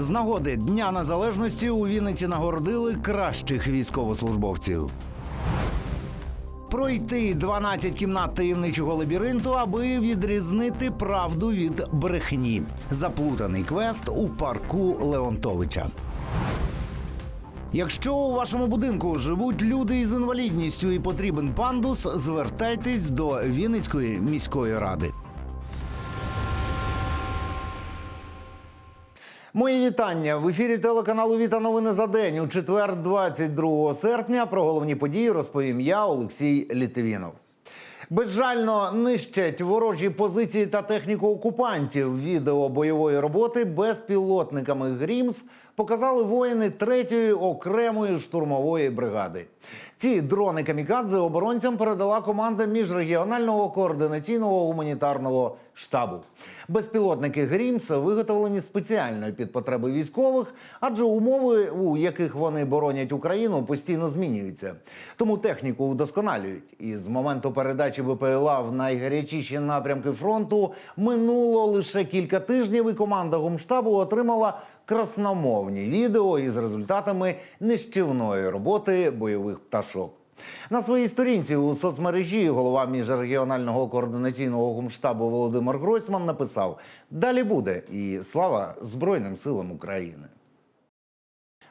З нагоди Дня Незалежності у Вінниці нагородили кращих військовослужбовців. Пройти 12 кімнат таємничого лабіринту, аби відрізнити правду від брехні. Заплутаний квест у парку Леонтовича. Якщо у вашому будинку живуть люди із інвалідністю і потрібен пандус, звертайтесь до Вінницької міської ради. Мої вітання в ефірі телеканалу Віта новини за день у четвер, 22 серпня. Про головні події розповім я, Олексій Літвінов. Безжально нищать ворожі позиції та техніку окупантів. Відео бойової роботи безпілотниками Грімс показали воїни третьої окремої штурмової бригади. Ці дрони камікадзе оборонцям передала команда міжрегіонального координаційного гуманітарного штабу. Безпілотники Грімс виготовлені спеціально під потреби військових, адже умови, у яких вони боронять Україну, постійно змінюються. Тому техніку удосконалюють. І з моменту передачі БПЛА в найгарячіші напрямки фронту минуло лише кілька тижнів, і команда гумштабу отримала красномовні відео із результатами нищівної роботи бойових пташок. На своїй сторінці у соцмережі голова міжрегіонального координаційного гумштабу Володимир Гройсман написав: Далі буде і слава Збройним силам України.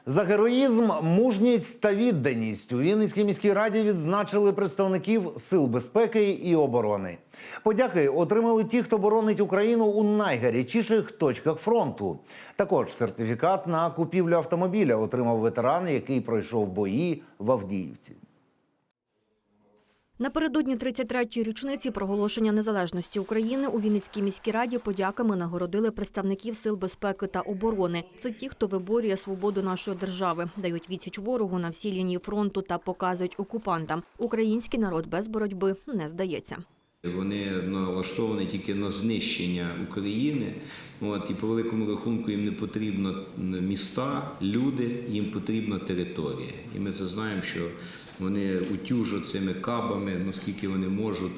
За героїзм, мужність та відданість у Вінницькій міській раді відзначили представників сил безпеки і оборони. Подяки отримали ті, хто боронить Україну у найгарячіших точках фронту. Також сертифікат на купівлю автомобіля отримав ветеран, який пройшов бої в Авдіївці. Напередодні 33-ї річниці проголошення незалежності України у Вінницькій міській раді подяками нагородили представників сил безпеки та оборони. Це ті, хто виборює свободу нашої держави, дають відсіч ворогу на всій лінії фронту та показують окупантам. Український народ без боротьби не здається. Вони налаштовані тільки на знищення України. От, і по великому рахунку їм не потрібно міста, люди, їм потрібна територія. І ми це знаємо, що вони утюжать цими кабами, наскільки вони можуть,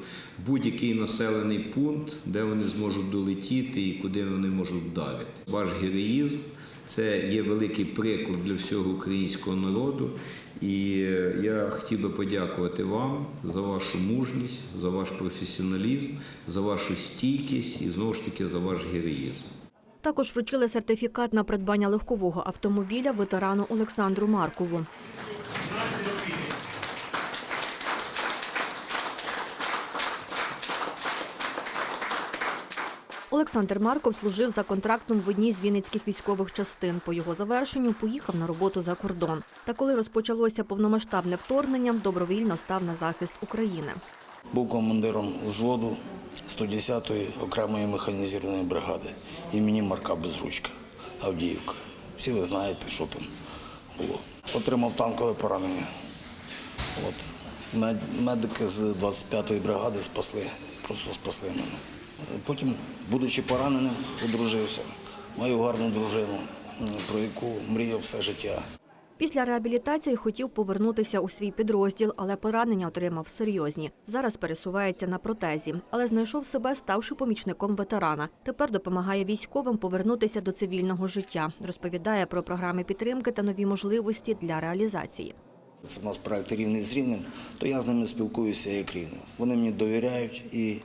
будь-який населений пункт, де вони зможуть долетіти і куди вони можуть вдарити. Ваш героїзм це є великий приклад для всього українського народу. І я хотів би подякувати вам за вашу мужність, за ваш професіоналізм, за вашу стійкість і знову ж таки за ваш героїзм. Також вручили сертифікат на придбання легкового автомобіля ветерану Олександру Маркову. Олександр Марков служив за контрактом в одній з вінницьких військових частин. По його завершенню поїхав на роботу за кордон. Та коли розпочалося повномасштабне вторгнення, добровільно став на захист України. Був командиром взводу 110-ї окремої механізованої бригади імені Марка Безручка, Авдіївка. Всі ви знаєте, що там було. Отримав танкове поранення. От. Медики з 25-ї бригади спасли, просто спасли мене. Потім, будучи пораненим, одружився. Маю гарну дружину, про яку мріяв все життя. Після реабілітації хотів повернутися у свій підрозділ, але поранення отримав серйозні. Зараз пересувається на протезі, але знайшов себе, ставши помічником ветерана. Тепер допомагає військовим повернутися до цивільного життя. Розповідає про програми підтримки та нові можливості для реалізації. Це в нас проект рівний з рівним, то я з ними спілкуюся як рівний. Вони мені довіряють і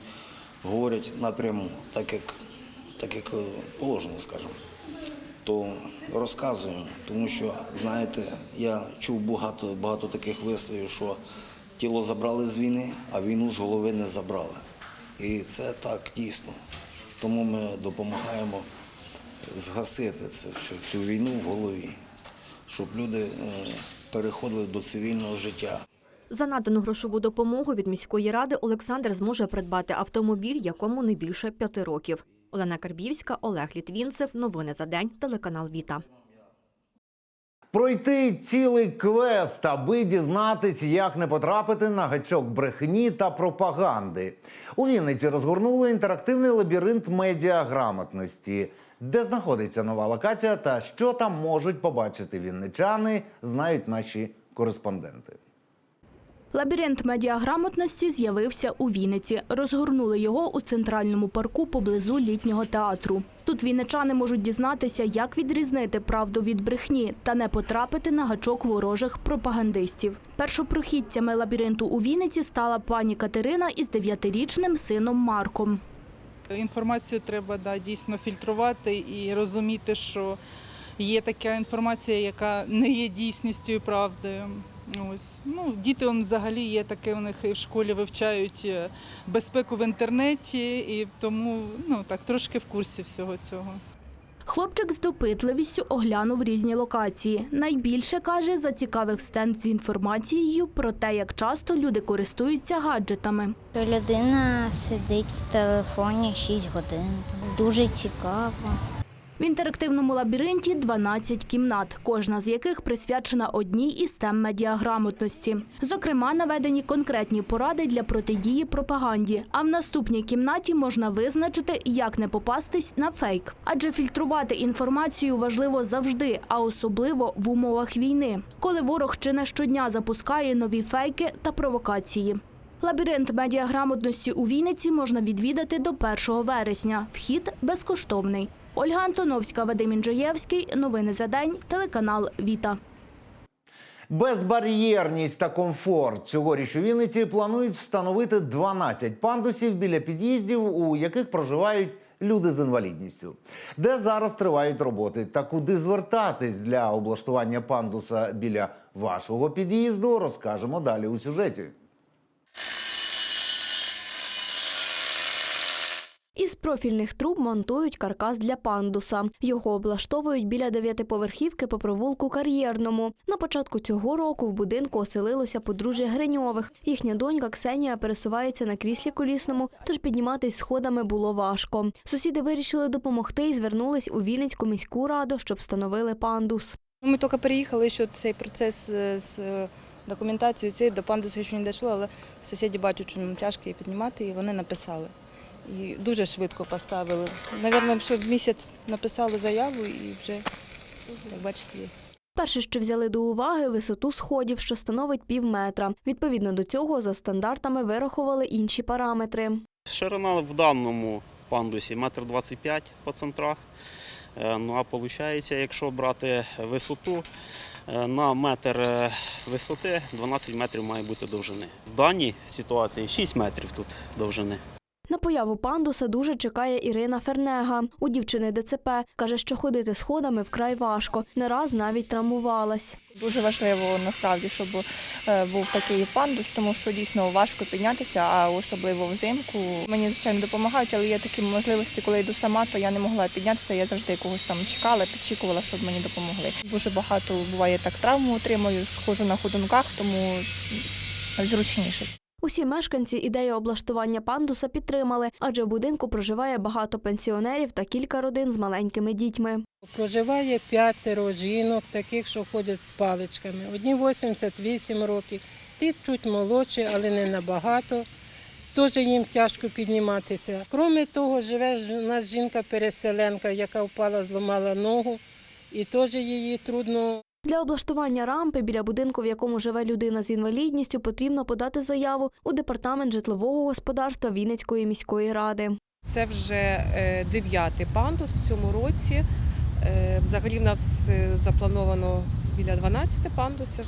говорять напряму, так як, так як е, положено, скажімо. То розказуємо, тому що, знаєте, я чув багато, багато таких висловів, що тіло забрали з війни, а війну з голови не забрали. І це так дійсно. Тому ми допомагаємо згасити це, всю цю війну в голові, щоб люди е, переходили до цивільного життя. За надану грошову допомогу від міської ради Олександр зможе придбати автомобіль, якому не більше п'яти років. Олена Карбівська, Олег Літвінцев. Новини за день. Телеканал Віта. Пройти цілий квест, аби дізнатись, як не потрапити на гачок брехні та пропаганди. У Вінниці розгорнули інтерактивний лабіринт медіаграмотності, де знаходиться нова локація та що там можуть побачити вінничани, знають наші кореспонденти. Лабіринт медіаграмотності з'явився у Вінниці. Розгорнули його у центральному парку поблизу літнього театру. Тут вінничани можуть дізнатися, як відрізнити правду від брехні та не потрапити на гачок ворожих пропагандистів. Першопрохідцями лабіринту у Вінниці стала пані Катерина із дев'ятирічним сином Марком. Інформацію треба да, дійсно фільтрувати і розуміти, що є така інформація, яка не є дійсністю і правдою. Ось. Ну, діти он, взагалі є таке, у них і в школі вивчають е, безпеку в інтернеті, і тому ну, так, трошки в курсі всього цього. Хлопчик з допитливістю оглянув різні локації. Найбільше каже, зацікавив стенд з інформацією про те, як часто люди користуються гаджетами. Людина сидить в телефоні 6 годин. Дуже цікаво. В інтерактивному лабіринті 12 кімнат, кожна з яких присвячена одній із тем медіаграмотності. Зокрема, наведені конкретні поради для протидії пропаганді. А в наступній кімнаті можна визначити, як не попастись на фейк. Адже фільтрувати інформацію важливо завжди, а особливо в умовах війни, коли ворог чи не щодня запускає нові фейки та провокації. Лабіринт медіаграмотності у Вінниці можна відвідати до 1 вересня. Вхід безкоштовний. Ольга Антоновська, Вадим Інджаєвський. Новини за день. Телеканал Віта. Безбар'єрність та комфорт цьогоріч у Вінниці планують встановити 12 пандусів біля під'їздів, у яких проживають люди з інвалідністю. Де зараз тривають роботи та куди звертатись для облаштування пандуса біля вашого під'їзду, розкажемо далі у сюжеті. Із профільних труб монтують каркас для пандуса. Його облаштовують біля дев'ятиповерхівки по провулку Кар'єрному. На початку цього року в будинку оселилося подружжя Гриньових. Їхня донька Ксенія пересувається на кріслі колісному, тож підніматись сходами було важко. Сусіди вирішили допомогти і звернулись у Вінницьку міську раду, щоб встановили пандус. Ми тільки переїхали, що цей процес е, з документацією цієї до пандусу ще не дійшло, але сусіди бачать, що нам тяжко її піднімати, і вони написали. І дуже швидко поставили. Навірно, що в місяць написали заяву і вже, як бачите, є. Перше, що взяли до уваги, висоту сходів, що становить пів метра. Відповідно до цього, за стандартами вирахували інші параметри. Ширина в даному пандусі 1,25 м по центрах. Е, Ну а виходить, якщо брати висоту, е, на метр е, висоти 12 метрів має бути довжини. В даній ситуації 6 метрів тут довжини. На появу пандуса дуже чекає Ірина Фернега. У дівчини ДЦП каже, що ходити сходами вкрай важко. Не раз навіть травмувалась. Дуже важливо насправді, щоб е, був такий пандус, тому що дійсно важко піднятися, а особливо взимку. Мені звичайно допомагають, але є такі можливості, коли йду сама, то я не могла піднятися. Я завжди когось там чекала, підчікувала, щоб мені допомогли. Дуже багато буває так травму отримую, схожу на ходунках, тому зручніше. Усі мешканці ідею облаштування пандуса підтримали, адже в будинку проживає багато пенсіонерів та кілька родин з маленькими дітьми. Проживає п'ятеро жінок, таких, що ходять з паличками. Одні 88 років, ті чуть молодші, але не набагато. Теж їм тяжко підніматися. Крім того, живе у нас жінка-переселенка, яка впала, зламала ногу, і теж її трудно Для облаштування рампи біля будинку, в якому живе людина з інвалідністю, потрібно подати заяву у департамент житлового господарства Вінницької міської ради. Це вже е, дев'ятий пандус в цьому році. Е, Взагалі в нас е, заплановано біля 12 пандусів.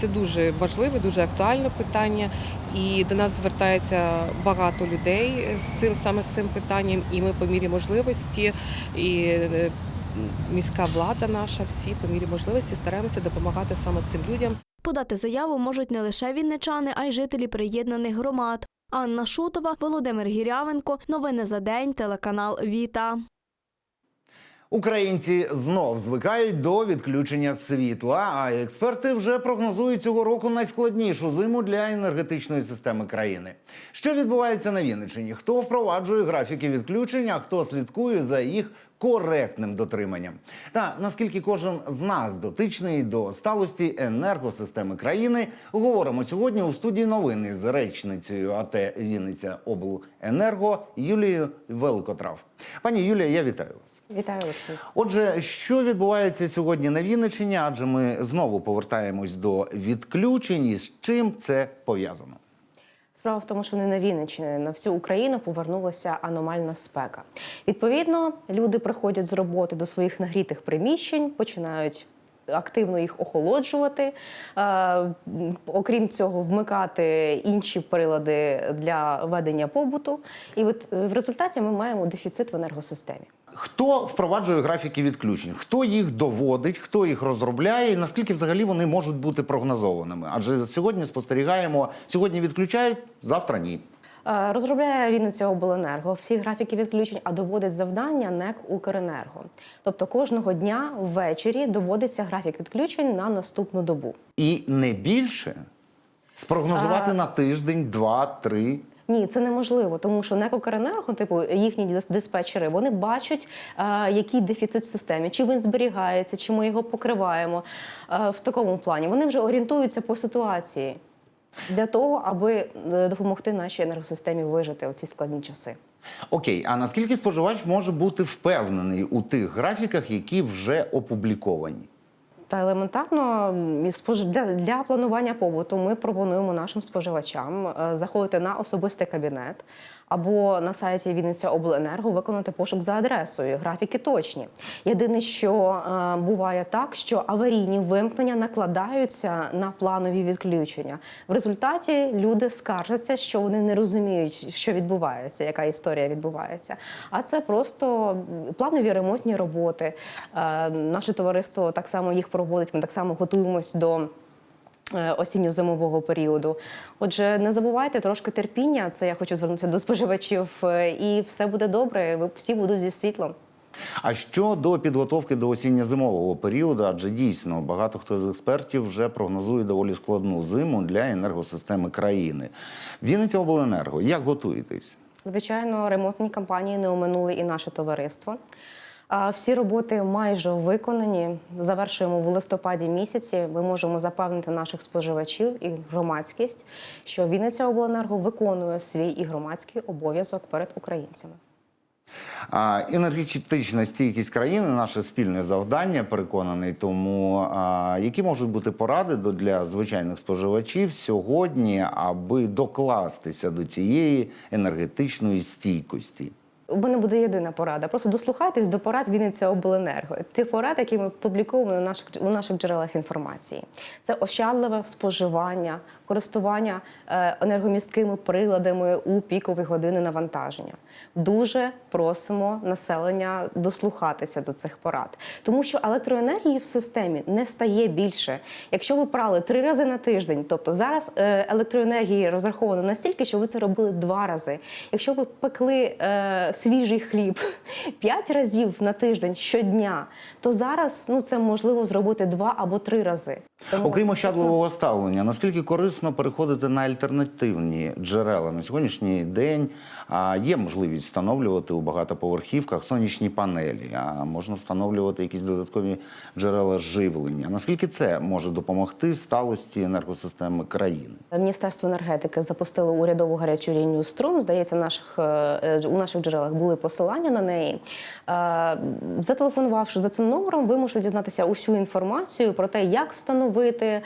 Це дуже важливе, дуже актуальне питання. І до нас звертається багато людей з цим саме з цим питанням. І ми по мірі можливості, і міська влада наша, всі по мірі можливості стараємося допомагати саме цим людям. Подати заяву можуть не лише вінничани, а й жителі приєднаних громад. Анна Шутова, Володимир Гірявенко. Новини за день. Телеканал Віта. Українці знов звикають до відключення світла, а експерти вже прогнозують цього року найскладнішу зиму для енергетичної системи країни. Що відбувається на Вінниччині? Хто впроваджує графіки відключення, хто слідкує за їх коректним дотриманням. Та наскільки кожен з нас дотичний до сталості енергосистеми країни, говоримо сьогодні у студії новини з речницею АТ Вінниця Обленерго Юлією Великотрав. Пані Юлія, я вітаю вас. Вітаю Олексій. Отже, що відбувається сьогодні на Вінниччині? Адже ми знову повертаємось до відключень. І з чим це пов'язано? Справа в тому, що не на Вінниччині, на всю Україну повернулася аномальна спека. Відповідно, люди приходять з роботи до своїх нагрітих приміщень, починають. Активно їх охолоджувати, Е, окрім цього, вмикати інші прилади для ведення побуту. І от е, в результаті ми маємо дефіцит в енергосистемі. Хто впроваджує графіки відключень? Хто їх доводить, хто їх розробляє, і наскільки взагалі вони можуть бути прогнозованими? Адже сьогодні спостерігаємо, сьогодні відключають, завтра ні. Е, Розробляє Вінниця обленерго всі графіки відключень, а доводить завдання НЕК Укренерго. Тобто кожного дня ввечері доводиться графік відключень на наступну добу. І не більше спрогнозувати А- на тиждень, два, три. Ні, це неможливо, тому що НЕК Укренерго, типу їхні дис- диспетчери, вони бачать, е, який дефіцит в системі, чи він зберігається, чи ми його покриваємо е, в такому плані. Вони вже орієнтуються по ситуації для того, аби е, допомогти нашій енергосистемі вижити у ці складні часи. Окей, а наскільки споживач може бути впевнений у тих графіках, які вже опубліковані? Та елементарно для, для планування побуту ми пропонуємо нашим споживачам е, заходити на особистий кабінет або на сайті Вінниця Обленерго виконати пошук за адресою. Графіки точні. Єдине, що е, буває так, що аварійні вимкнення накладаються на планові відключення. В результаті люди скаржаться, що вони не розуміють, що відбувається, яка історія відбувається. А це просто планові ремонтні роботи. Е, Наше товариство так само їх проводить. Ми так само готуємось до. Е, Осінньо-зимового періоду. Отже, не забувайте трошки терпіння. Це я хочу звернутися до споживачів, е, і все буде добре. Ви всі будуть зі світлом. А щодо підготовки до осінньо-зимового періоду, адже дійсно багато хто з експертів вже прогнозує доволі складну зиму для енергосистеми країни. Вінниця обленерго, як готуєтесь? Звичайно, ремонтні кампанії не оминули і наше товариство. Всі роботи майже виконані. Завершуємо в листопаді місяці. Ми можемо запевнити наших споживачів і громадськість, що Вінниця обленерго виконує свій і громадський обов'язок перед українцями. Енергетична стійкість країни наше спільне завдання, переконаний. Тому які можуть бути поради для звичайних споживачів сьогодні, аби докластися до цієї енергетичної стійкості? У мене буде єдина порада. Просто дослухайтесь до порад Вінниця Обленерго. Тих порад, які ми публікуємо на наших у наших джерелах інформації. Це ощадливе споживання, користування е, енергомісткими приладами у пікові години навантаження. Дуже просимо населення дослухатися до цих порад, тому що електроенергії в системі не стає більше. Якщо ви прали три рази на тиждень, тобто зараз е, електроенергії розраховано настільки, що ви це робили два рази. Якщо ви пекли е, свіжий хліб п'ять разів на тиждень щодня, то зараз ну це можливо зробити два або три рази. Окрім ощадливого ставлення, наскільки корисно переходити на альтернативні джерела на сьогоднішній день? А є можливість встановлювати у багатоповерхівках сонячні панелі, а можна встановлювати якісь додаткові джерела живлення. Наскільки це може допомогти сталості енергосистеми країни? Міністерство енергетики запустило урядову гарячу лінію струм. Здається, наших е, у наших джерелах були посилання на неї. Е, Зателефонувавши за цим номером, ви можете дізнатися усю інформацію про те, як встановити е,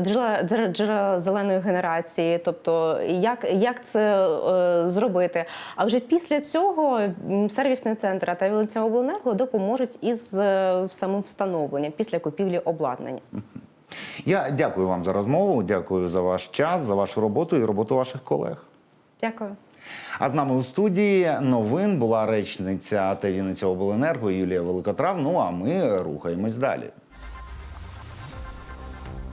джерела, джерела- зеленої генерації, тобто як, як це е, зробити. А вже після цього сервісний центр та Вінниця Обленерго допоможуть із е, самим встановленням після купівлі обладнання. Я дякую вам за розмову. Дякую за ваш час, за вашу роботу і роботу ваших колег. Дякую. А з нами у студії новин була речниця АТ Вінниця Обленерго Юлія Великотрав. Ну а ми рухаємось далі.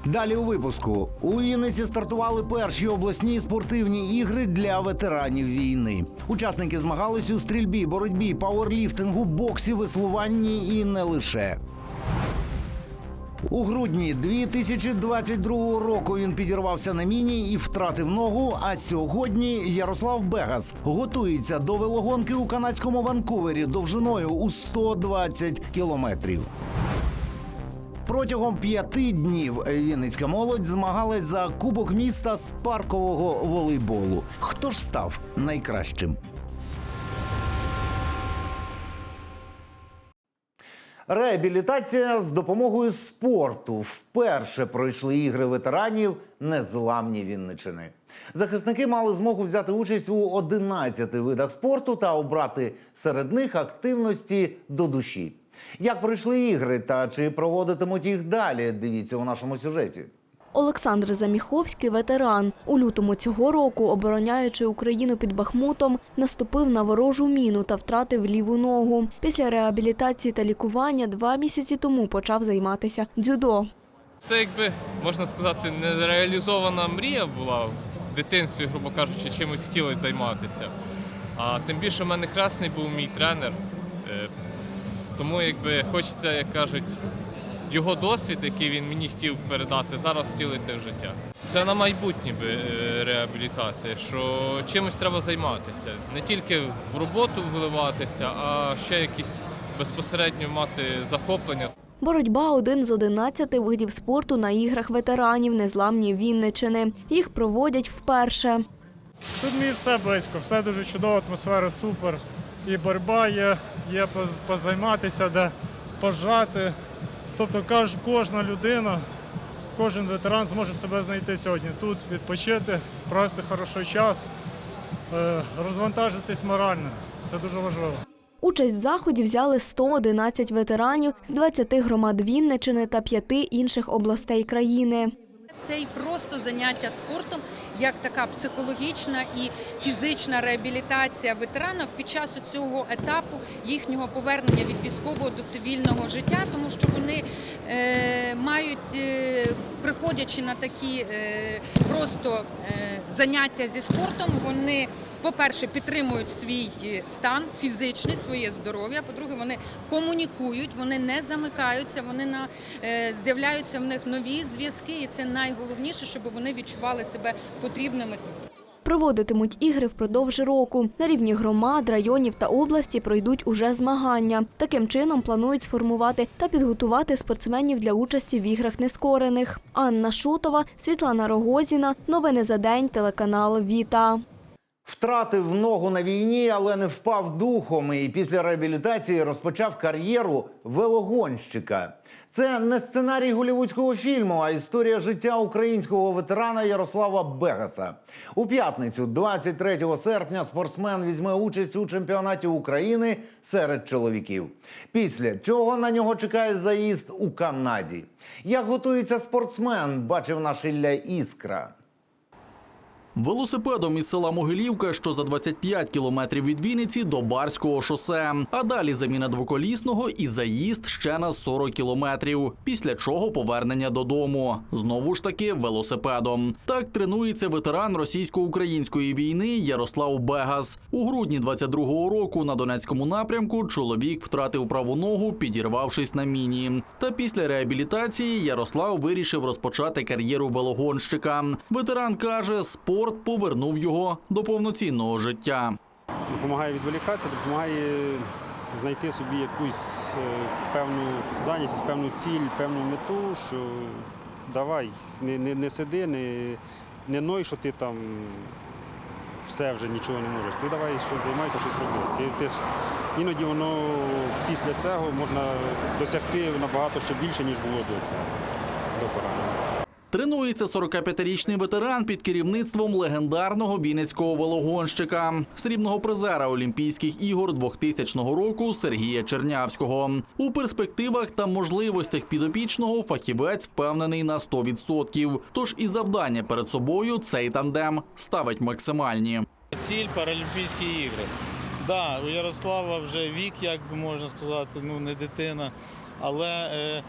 Далі у випуску у Вінниці стартували перші обласні спортивні ігри для ветеранів війни. Учасники змагались у стрільбі, боротьбі, пауерліфтингу, боксі, веслуванні і не лише. У грудні 2022 року він підірвався на міні і втратив ногу. А сьогодні Ярослав Бегас готується до велогонки у канадському Ванкувері довжиною у 120 кілометрів. Протягом п'яти днів Вінницька молодь змагалась за кубок міста з паркового волейболу. Хто ж став найкращим? Реабілітація з допомогою спорту вперше пройшли ігри ветеранів незламні Вінничини. Захисники мали змогу взяти участь у 11 видах спорту та обрати серед них активності до душі. Як пройшли ігри та чи проводитимуть їх далі? Дивіться у нашому сюжеті. Олександр Заміховський – ветеран. У лютому цього року, обороняючи Україну під Бахмутом, наступив на ворожу міну та втратив ліву ногу. Після реабілітації та лікування два місяці тому почав займатися дзюдо. Це якби можна сказати нереалізована мрія була в дитинстві, грубо кажучи, чимось хотілося займатися. А тим більше в мене хресний був мій тренер. Тому якби хочеться, як кажуть, його досвід, який він мені хотів передати, зараз втілити в життя. Це на майбутнє е, реабілітація, що чимось треба займатися. Не тільки в роботу вливатися, а ще якісь безпосередньо мати захоплення. Боротьба – один з 11 видів спорту на іграх ветеранів незламні Вінничини. Їх проводять вперше. Тут мені все близько, все дуже чудово, атмосфера супер. І боротьба є, є позайматися, де пожати. Тобто кожна людина, кожен ветеран зможе себе знайти сьогодні. Тут відпочити, провести хороший час, е, розвантажитись морально. Це дуже важливо. Участь в заході взяли 111 ветеранів з 20 громад Вінничини та 5 інших областей країни. Це і просто заняття спортом, як така психологічна і фізична реабілітація ветеранів під час цього етапу їхнього повернення від військового до цивільного життя, тому що вони е, мають, е, приходячи на такі е, просто е, заняття зі спортом, вони. По-перше, підтримують свій е, стан фізичний, своє здоров'я. По-друге, вони комунікують, вони не замикаються, вони на е, з'являються в них нові зв'язки, і це найголовніше, щоб вони відчували себе потрібними тут. Проводитимуть ігри впродовж року. На рівні громад, районів та області пройдуть уже змагання. Таким чином планують сформувати та підготувати спортсменів для участі в іграх нескорених. Анна Шутова, Світлана Рогозіна. Новини за день. Телеканал Віта. Втратив ногу на війні, але не впав духом. І після реабілітації розпочав кар'єру велогонщика. Це не сценарій голівудського фільму, а історія життя українського ветерана Ярослава Бегаса. У п'ятницю, 23 серпня, спортсмен візьме участь у чемпіонаті України серед чоловіків. Після чого на нього чекає заїзд у Канаді. Як готується спортсмен, бачив наш Ілля Іскра. Велосипедом із села Могилівка, що за 25 кілометрів від Вінниці до Барського шосе. А далі заміна двоколісного і заїзд ще на 40 кілометрів. Після чого повернення додому. Знову ж таки велосипедом. Так тренується ветеран російсько-української війни Ярослав Бегас. У грудні 22-го року на Донецькому напрямку чоловік втратив праву ногу, підірвавшись на міні. Та після реабілітації Ярослав вирішив розпочати кар'єру велогонщика. Ветеран каже, спорт повернув його до повноцінного життя. допомагає відволікатися, допомагає знайти собі якусь е, певну зайнятість, певну ціль, певну мету, що давай, не, не, не сиди, не, не ной, що ти там все вже нічого не можеш. Ти давай щось займайся, щось роби. Ти, ти іноді воно після цього можна досягти набагато ще більше, ніж було до цього. Тренується 45-річний ветеран під керівництвом легендарного вінницького велогонщика, срібного призера Олімпійських ігор 2000 року Сергія Чернявського. У перспективах та можливостях підопічного фахівець впевнений на 100%. Тож і завдання перед собою цей тандем ставить максимальні. Ціль Паралімпійські ігри. Да, у Ярослава вже вік, як би можна сказати, ну не дитина. Але е,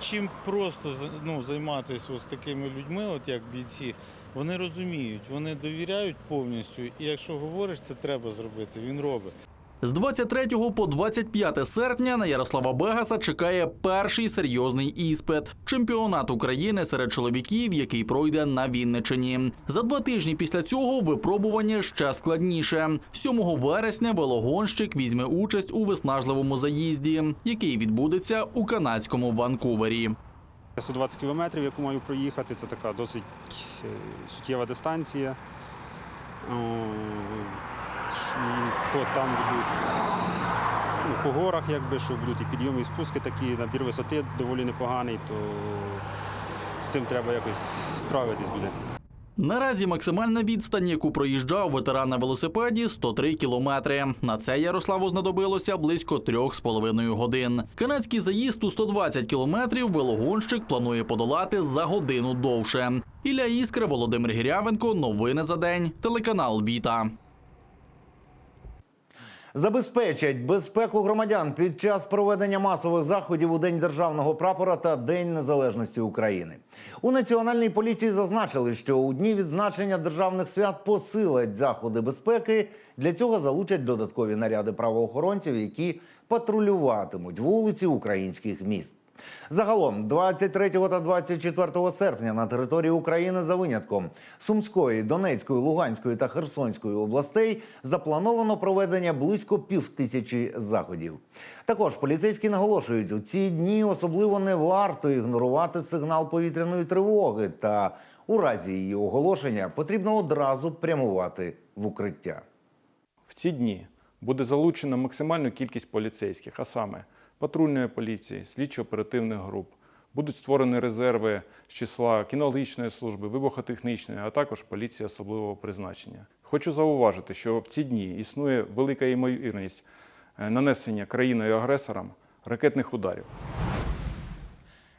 чим просто ну, займатися ось такими людьми, от як бійці, вони розуміють, вони довіряють повністю. І якщо говориш, це треба зробити, він робить. З 23 по 25 серпня на Ярослава Бегаса чекає перший серйозний іспит чемпіонат України серед чоловіків, який пройде на Вінничині. За два тижні після цього випробування ще складніше. 7 вересня велогонщик візьме участь у виснажливому заїзді, який відбудеться у канадському Ванкувері. 120 кілометрів, яку маю проїхати, це така досить е, суттєва дистанція. І то там будуть ну, по горах, якби, що будуть і підйоми, і спуски такі, набір висоти доволі непоганий, то з цим треба якось справитись буде. Наразі максимальна відстань, яку проїжджав ветеран на велосипеді, 103 кілометри. На це Ярославу знадобилося близько трьох з половиною годин. Канадський заїзд у 120 кілометрів велогонщик планує подолати за годину довше. Ілля Іскра, Володимир Гірявенко. Новини за день. Телеканал Віта. Забезпечать безпеку громадян під час проведення масових заходів у День державного прапора та День Незалежності України. У національній поліції зазначили, що у дні відзначення державних свят посилять заходи безпеки. Для цього залучать додаткові наряди правоохоронців, які патрулюватимуть вулиці українських міст. Загалом 23 та 24 серпня на території України за винятком Сумської, Донецької, Луганської та Херсонської областей заплановано проведення близько півтисячі заходів. Також поліцейські наголошують, у ці дні особливо не варто ігнорувати сигнал повітряної тривоги, та у разі її оголошення потрібно одразу прямувати в укриття. В ці дні буде залучено максимальну кількість поліцейських, а саме патрульної поліції, слідчо-оперативних груп. Будуть створені резерви з числа кінологічної служби, вибухотехнічної, а також поліції особливого призначення. Хочу зауважити, що в ці дні існує велика ймовірність е, нанесення країною-агресором ракетних ударів.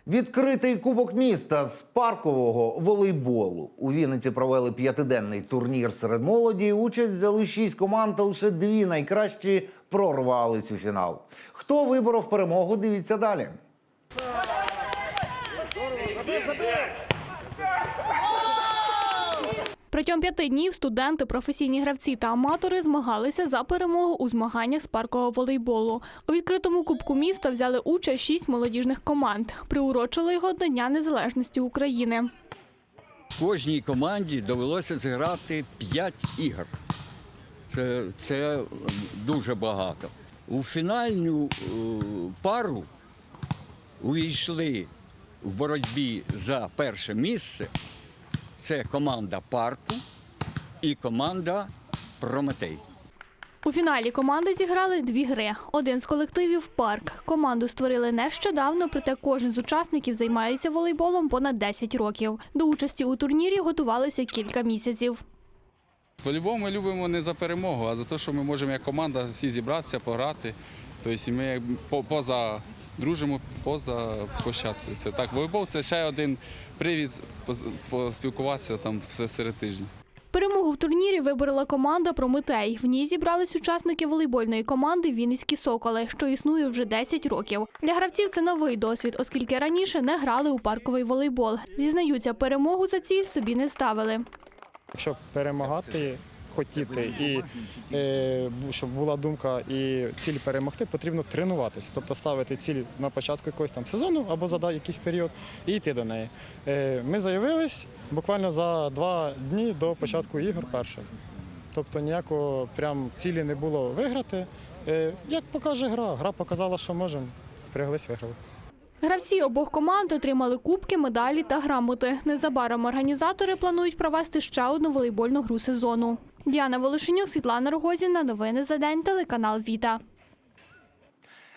Відкритий кубок міста з паркового волейболу. У Вінниці провели п'ятиденний турнір серед молоді. Участь взяли шість команд, та лише дві найкращі прорвались у фінал. Хто виборов перемогу? Дивіться далі. Протягом п'яти днів студенти, професійні гравці та аматори змагалися за перемогу у змаганнях з паркового волейболу. У відкритому кубку міста взяли участь шість молодіжних команд. Приурочили його до Дня Незалежності України. Кожній команді довелося зіграти 5 ігор. Це, це дуже багато. У фінальну е, пару увійшли в боротьбі за перше місце. Це команда парку і команда Прометей. У фіналі команди зіграли дві гри. Один з колективів парк. Команду створили нещодавно, проте кожен з учасників займається волейболом понад 10 років. До участі у турнірі готувалися кілька місяців. Волейбол ми любимо не за перемогу, а за те, що ми можемо як команда всі зібратися, пограти. Тобто ми по- поза дружимо поза площадкою. Це так. Волейбол це ще один привід поз- поспілкуватися там все серед тижня. Перемогу в турнірі виборола команда Прометей. В ній зібрались учасники волейбольної команди Вінницькі Соколи, що існує вже 10 років. Для гравців це новий досвід, оскільки раніше не грали у парковий волейбол. Зізнаються, перемогу за ціль собі не ставили. Щоб перемагати, хотіти і е, щоб була думка і ціль перемогти, потрібно тренуватися. Тобто ставити ціль на початку якогось там сезону або за якийсь період і йти до неї. Е, ми заявились буквально за два дні до початку ігор перших. Тобто ніякого прям цілі не було виграти. Е, як покаже гра, гра показала, що можемо, впряглись, виграли. Гравці обох команд отримали кубки, медалі та грамоти. Незабаром організатори планують провести ще одну волейбольну гру сезону. Діана Волошенюк, Світлана Рогозіна. Новини за день. Телеканал Віта.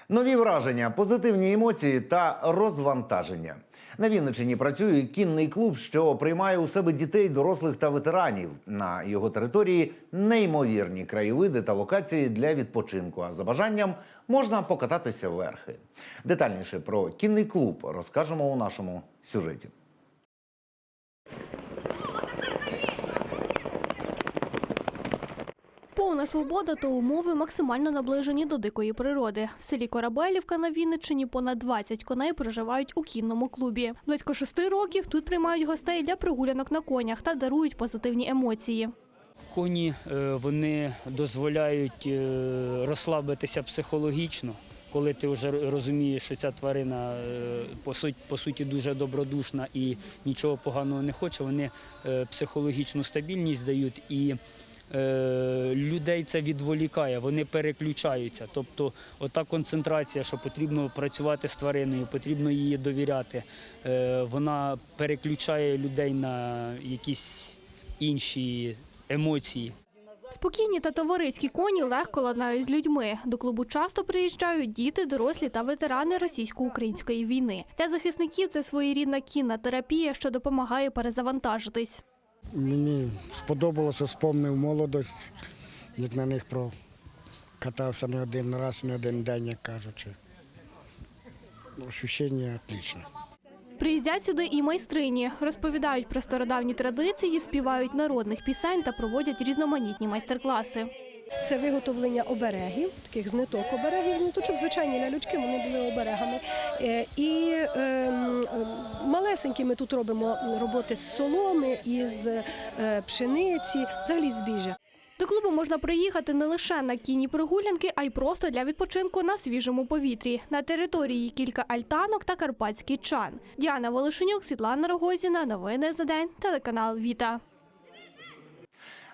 Нові враження, позитивні емоції та розвантаження. На Вінниччині працює кінний клуб, що приймає у себе дітей, дорослих та ветеранів. На його території неймовірні краєвиди та локації для відпочинку. А за бажанням можна покататися верхи. Детальніше про кінний клуб розкажемо у нашому сюжеті. Повна свобода та умови максимально наближені до дикої природи. В селі Корабелівка на Вінниччині понад 20 коней проживають у кінному клубі. Близько шести років тут приймають гостей для прогулянок на конях та дарують позитивні емоції. коні е, вони дозволяють е, розслабитися психологічно, коли ти вже розумієш, що ця тварина е, по суті, по суті дуже добродушна і нічого поганого не хоче. Вони психологічну стабільність дають і. Е, Людей це відволікає, вони переключаються. Тобто, ота концентрація, що потрібно працювати з твариною, потрібно її довіряти. е, Вона переключає людей на якісь інші емоції. Спокійні та товариські коні легко ладнають з людьми. До клубу часто приїжджають діти, дорослі та ветерани російсько-української війни. Для захисників це своєрідна кінна терапія, що допомагає перезавантажитись. Мені сподобалося, спомнив молодость, як на них прокатався не один раз, не один день, як кажучи. Ощущення отлічне. Приїздять сюди і майстрині, розповідають про стародавні традиції, співають народних пісень та проводять різноманітні майстер-класи. Це виготовлення оберегів, таких зниток оберегів, зниточок, звичайні лялючки, вони були оберегами. Е, І ем, малесенькі ми тут робимо роботи з соломи, із е, пшениці, взагалі збіжжя. До клубу можна приїхати не лише на кінні прогулянки, а й просто для відпочинку на свіжому повітрі. На території кілька альтанок та карпатський чан. Діана Волошенюк, Світлана Рогозіна. Новини за день. Телеканал Віта.